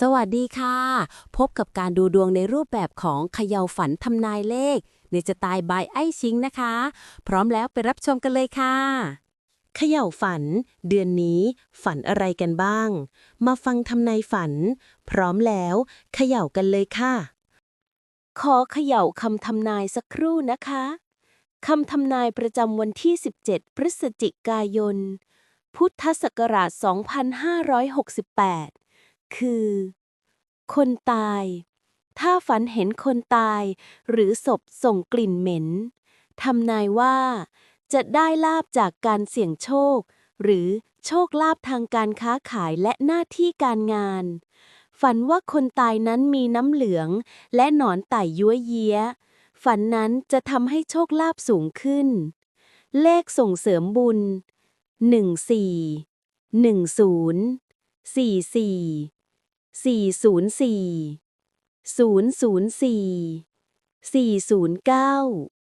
สวัสดีค่ะ พบกับการดูดวงในรูปแบบของเขย่าฝันทำนายเลข ในสไตล์บายไอชิงนะคะ พร้อมแล้วไปรับชมกันเลยค่ะเขย่าฝัน เดือนนี้ ฝันอะไรกันบ้าง มาฟังทำนายฝัน พร้อมแล้วเขย่ากันเลยค่ะ ขอเขย่าคำทำนายสักครู่นะคะคำทำนายประจำวันที่ 17 พฤศจิกายน พุทธศักราช 2568 คือ คนตาย ถ้าฝันเห็นคนตาย หรือศพส่งกลิ่นเหม็นทำนายว่า จะได้ลาบจากการเสี่ยงโชค หรือโชคลาภทางการค้าขายและหน้าที่การงาน ฝันว่าคนตายนั้นมีน้ำเหลืองและหนอนไต่ยั่วเยี้ย ฝันนั้นจะทำให้โชคลาภสูงขึ้น เลขส่งเสริมบุญ 14 10 44 404 004 409